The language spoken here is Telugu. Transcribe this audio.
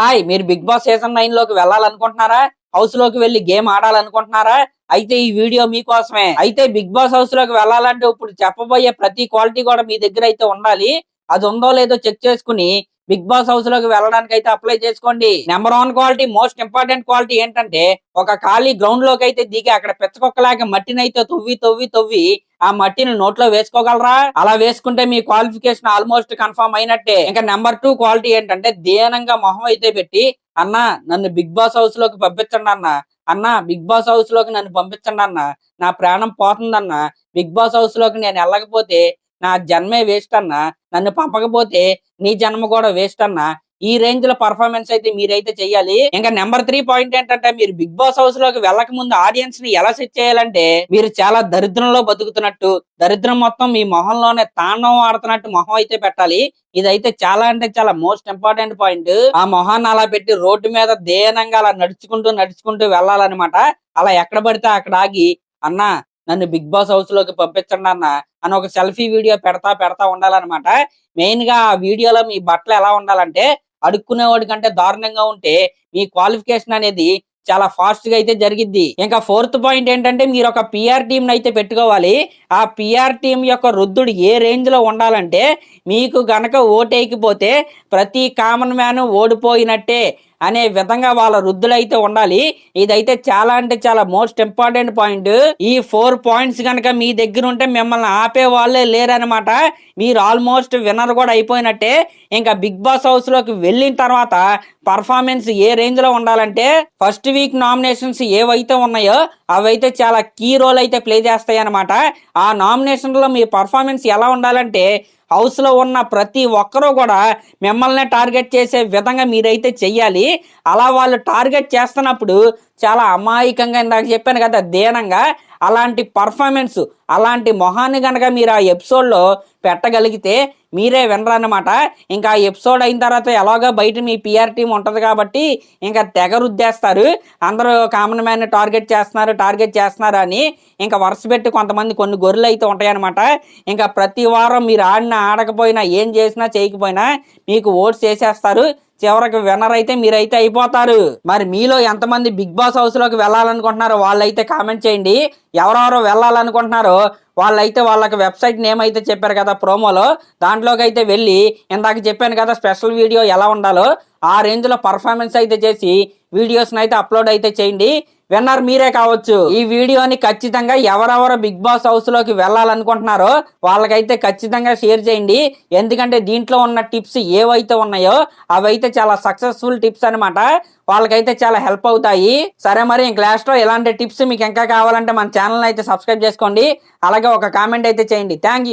హాయ్ మీరు బిగ్ బాస్ సీజన్ నైన్లోకి వెళ్ళాలనుకుంటున్నారా? హౌస్లోకి వెళ్ళి గేమ్ ఆడాలనుకుంటున్నారా? అయితే ఈ వీడియో మీకోసమే. అయితే బిగ్ బాస్ హౌస్లోకి వెళ్ళాలంటే ఇప్పుడు చెప్పబోయే ప్రతి క్వాలిటీ కూడా మీ దగ్గర అయితే ఉండాలి. అది ఉందో లేదో చెక్ చేసుకుని బిగ్ బాస్ హౌస్లోకి వెళ్ళడానికి అయితే అప్లై చేసుకోండి. Number one quality most important quality ఏంటంటే ఒక ఖాళీ గ్రౌండ్లోకి అయితే దిగి అక్కడ పెచ్చకొక్కలాగా మట్టిని అయితే తవ్వి తవ్వి తవ్వి ఆ మట్టిని నోట్లో వేసుకోగలరా? అలా వేసుకుంటే మీ క్వాలిఫికేషన్ ఆల్మోస్ట్ కన్ఫర్మ్ అయినట్టే. ఇంకా నెంబర్ టూ క్వాలిటీ ఏంటంటే దేనంగా మొహం అయితే పెట్టి అన్న నన్ను బిగ్ బాస్ హౌస్లోకి పంపించండి అన్న. అన్న బిగ్ బాస్ హౌస్లోకి నన్ను పంపించండి అన్న. నా ప్రాణం పోతుందన్న. బిగ్ బాస్ హౌస్లోకి నేను వెళ్ళకపోతే నా జన్మే వేస్ట్ అన్నా నన్ను పంపకపోతే నీ జన్మ కూడా వేస్ట్ అన్న ఈ రేంజ్లో పర్ఫార్మెన్స్ అయితే మీరైతే చెయ్యాలి. ఇంకా నెంబర్ త్రీ పాయింట్ ఏంటంటే మీరు బిగ్ బాస్ హౌస్లోకి వెళ్ళక ముందు ఆడియన్స్ని ఎలా సెట్ చేయాలంటే మీరు చాలా దరిద్రంలో బతుకుతున్నట్టు దరిద్రం మొత్తం మీ మొహంలోనే తాండవం ఆడుతున్నట్టు మొహం అయితే పెట్టాలి. ఇదైతే చాలా అంటే చాలా మోస్ట్ ఇంపార్టెంట్ పాయింట్. ఆ మొహాన్ని అలా పెట్టి రోడ్డు మీద దేనంగా అలా నడుచుకుంటూ నడుచుకుంటూ వెళ్ళాలన్నమాట. అలా ఎక్కడ పడితే అక్కడ ఆగి అన్న నన్ను బిగ్ బాస్ హౌస్లోకి పంపించండి అన్న అని ఒక సెల్ఫీ వీడియో పెడతా పెడతా ఉండాలన్నమాట. మెయిన్గా ఆ వీడియోలో మీ బట్టలు ఎలా ఉండాలంటే అడుక్కునేవాడి కంటే దారుణంగా ఉంటే మీ క్వాలిఫికేషన్ అనేది చాలా ఫాస్ట్గా అయితే జరిగిద్ది. ఇంకా ఫోర్త్ పాయింట్ ఏంటంటే మీరు ఒక పిఆర్ టీం అయితే పెట్టుకోవాలి. ఆ పిఆర్ టీం యొక్క రుద్దుడు ఏ రేంజ్లో ఉండాలంటే మీకు గనక ఓటేకిపోతే ప్రతి కామన్ మ్యాన్ ఓడిపోయినట్టే. అనే విధంగా వాళ్ళ వృద్ధులైతే అయితే ఉండాలి. ఇదైతే చాలా అంటే చాలా మోస్ట్ ఇంపార్టెంట్ పాయింట్. ఈ ఫోర్ పాయింట్స్ కనుక మీ దగ్గర ఉంటే మిమ్మల్ని ఆపే వాళ్ళే లేరనమాట మీరు ఆల్మోస్ట్ విన్నర్ కూడా అయిపోయినట్టే. ఇంకా బిగ్ బాస్ హౌస్లోకి వెళ్ళిన తర్వాత పర్ఫార్మెన్స్ ఏ రేంజ్లో ఉండాలంటే ఫస్ట్ వీక్ నామినేషన్స్ ఏవైతే ఉన్నాయో అవైతే చాలా కీ రోల్ అయితే ప్లే చేస్తాయి అనమాట ఆ నామినేషన్లో మీ పర్ఫార్మెన్స్ ఎలా ఉండాలంటే హౌస్లో ఉన్న ప్రతి ఒక్కరూ కూడా మిమ్మల్ని టార్గెట్ చేసే విధంగా మీరైతే చెయ్యాలి. అలా వాళ్ళు టార్గెట్ చేస్తున్నప్పుడు చాలా అమాయకంగా ఇందాక చెప్పాను కదా దీనంగా అలాంటి పర్ఫార్మెన్స్ అలాంటి మొహాన్ని కనుక మీరు ఆ ఎపిసోడ్లో పెట్టగలిగితే మీరే వినరన్నమాట ఇంకా ఆ ఎపిసోడ్ అయిన తర్వాత ఎలాగో బయట మీ పిఆర్ టీం ఉంటుంది కాబట్టి ఇంకా తెగ రుద్దేస్తారు. అందరూ కామన్ మ్యాన్ టార్గెట్ చేస్తున్నారు టార్గెట్ చేస్తున్నారు అని ఇంకా వరుస పెట్టి కొంతమంది కొన్ని గొర్రెలు అయితే ఉంటాయన్నమాట. ఇంకా ప్రతి వారం మీరు ఆడినా ఆడకపోయినా ఏం చేసినా చేయకపోయినా మీకు ఓట్స్ చేసేస్తారు చివరికి విన్నర్ అయితే మీరైతే అయిపోతారు. మరి మీలో ఎంతమంది బిగ్ బాస్ హౌస్లోకి వెళ్ళాలనుకుంటున్నారో వాళ్ళైతే కామెంట్ చేయండి. ఎవరెవరో వెళ్ళాలనుకుంటున్నారో వాళ్ళైతే వాళ్ళకి వెబ్సైట్ నేమ్ అయితే చెప్పారు కదా ప్రోమోలో. దాంట్లోకి అయితే వెళ్ళి ఇందాక చెప్పాను కదా స్పెషల్ వీడియో ఎలా ఉండాలో ఆ రేంజ్లో పర్ఫార్మెన్స్ అయితే చేసి వీడియోస్ అయితే అప్లోడ్ అయితే చేయండి. విన్నర్ మీరే కావచ్చు. ఈ వీడియోని ఖచ్చితంగా ఎవరెవరు బిగ్ బాస్ హౌస్లోకి వెళ్ళాలనుకుంటున్నారో వాళ్ళకైతే ఖచ్చితంగా షేర్ చేయండి. ఎందుకంటే దీంట్లో ఉన్న టిప్స్ ఏవైతే ఉన్నాయో అవైతే చాలా సక్సెస్ఫుల్ టిప్స్ అన్నమాట. వాళ్ళకైతే చాలా హెల్ప్ అవుతాయి. సరే మరి ఇంక లో ఇలాంటి టిప్స్ మీకు ఇంకా కావాలంటే మన ఛానల్ అయితే సబ్స్క్రైబ్ చేసుకోండి. అలాగే ఒక కామెంట్ అయితే చేయండి. థ్యాంక్